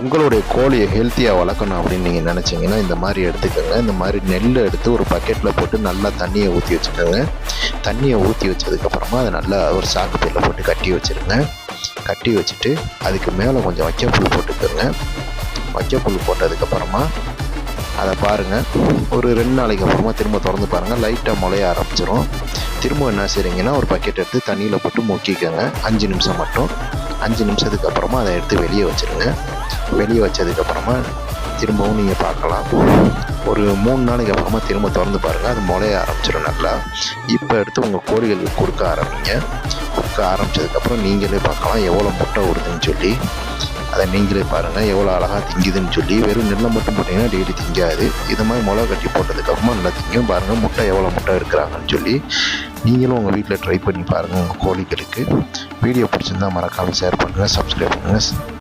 உங்களுடைய கோழியை ஹெல்த்தியாக வளர்க்கணும் அப்படின்னு நீங்கள் நினச்சிங்கன்னா இந்த மாதிரி எடுத்துக்கோங்க. இந்த மாதிரி நெல் எடுத்து ஒரு பக்கெட்டில் போட்டு நல்லா தண்ணியை ஊற்றி வச்சுக்கோங்க. தண்ணியை ஊற்றி வச்சதுக்கப்புறமா அதை நல்லா ஒரு சாக்கு பையில் போட்டு கட்டி வச்சுருங்க. கட்டி வச்சுட்டு அதுக்கு மேலே கொஞ்சம் வைக்கப்புல் போட்டுக்கோங்க. வைக்கப்புல் போட்டதுக்கப்புறமா அதை பாருங்கள் ஒரு ரெண்டு நாளைக்கு அப்புறமா திரும்ப திறந்து பாருங்கள் லைட்டாக முளைய ஆரம்பிச்சிடும் திரும்ப என்ன செய்றீங்கன்னா ஒரு பக்கெட் எடுத்து தண்ணியில் போட்டு முக்கிக்கோங்க. அஞ்சு நிமிஷம் மட்டும். அஞ்சு நிமிஷத்துக்கு அப்புறமா அதை எடுத்து வெளியே வச்சுருங்க. வெளியே வச்சதுக்கப்புறமா திரும்பவும் நீங்கள் பார்க்கலாம். ஒரு மூணு நாளைக்கு அப்புறமா திரும்ப திறந்து பாருங்கள் அது முளைய ஆரம்பிச்சிடும் நல்லா. இப்போ எடுத்து உங்கள் கோழிகளுக்கு கொடுக்க ஆரம்பிங்க. கொடுக்க ஆரம்பிச்சதுக்கப்புறம் நீங்களே பார்க்கலாம். எவ்வளோ முட்டை வருதுன்னு சொல்லி. அதை நீங்களே பாருங்கள் எவ்வளோ அழகாக திங்குதுன்னு சொல்லி. வெறும் நெல்லை மட்டும் போட்டிங்கன்னா டெய்லி திங்காது. இது மாதிரி மிளகா கட்டி போட்டதுக்கப்புறமா நல்லா திங்கும். பாருங்கள் முட்டை எவ்வளோ முட்டை இருக்கிறாங்கன்னு சொல்லி. நீங்களும் உங்கள் வீட்டில் ட்ரை பண்ணி பாருங்கள் உங்கள் கோழிகளுக்கு. வீடியோ பிடிச்சிருந்தால் மறக்காமல் ஷேர் பண்ணுங்கள் சப்ஸ்கிரைப் பண்ணுங்கள்